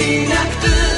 He